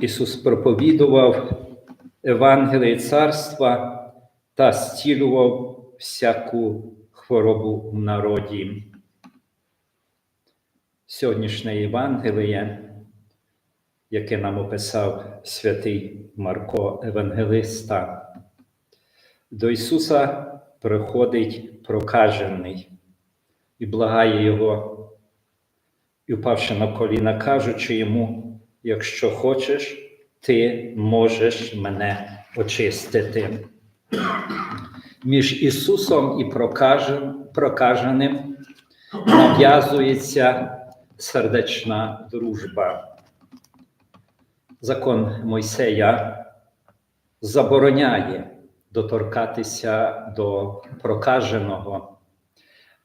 Ісус проповідував Евангеліє Царства та зцілював всяку хворобу в народі. Сьогоднішнє Євангеліє, яке нам описав святий Марко Евангелиста, до Ісуса приходить прокажений і благає Його, і впавши на коліна, кажучи йому, якщо хочеш, ти можеш мене очистити. Між Ісусом і прокаженим нав'язується сердечна дружба. Закон Мойсея забороняє доторкатися до прокаженого,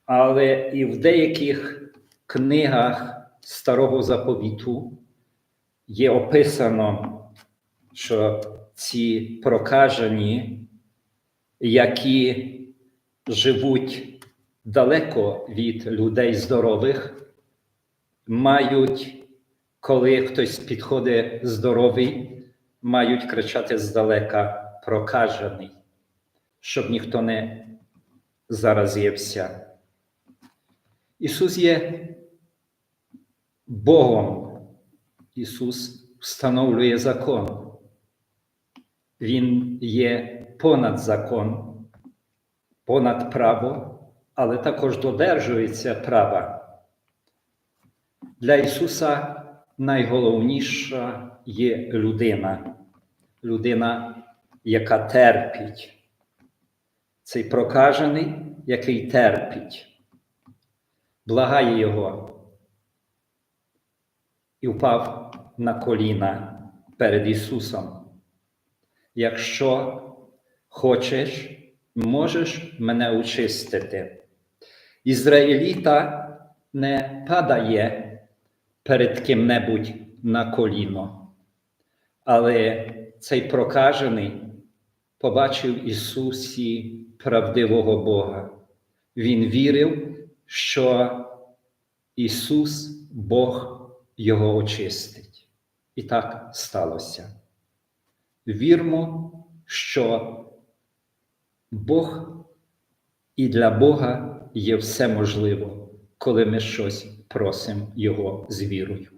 але і в деяких книгах Старого Заповіту є описано, що ці прокажені, які живуть далеко від людей здорових, мають, коли хтось підходить здоровий, мають кричати здалека прокажений, щоб ніхто не заразився. Ісус є Богом. Ісус встановлює закон. Він є понад закон, понад право, але також додержується права. Для Ісуса найголовніша є людина, людина, яка терпить. Цей прокажений, який терпить, благає Його і впав на коліна перед Ісусом. Якщо хочеш, можеш мене очистити. Ізраїліта не падає перед ким-небудь на коліно, але цей прокажений побачив Ісусі правдивого Бога. Він вірив, що Ісус Бог його очистить. І так сталося. Вірмо, що Бог і для Бога є все можливо, коли ми щось просимо Його з вірою.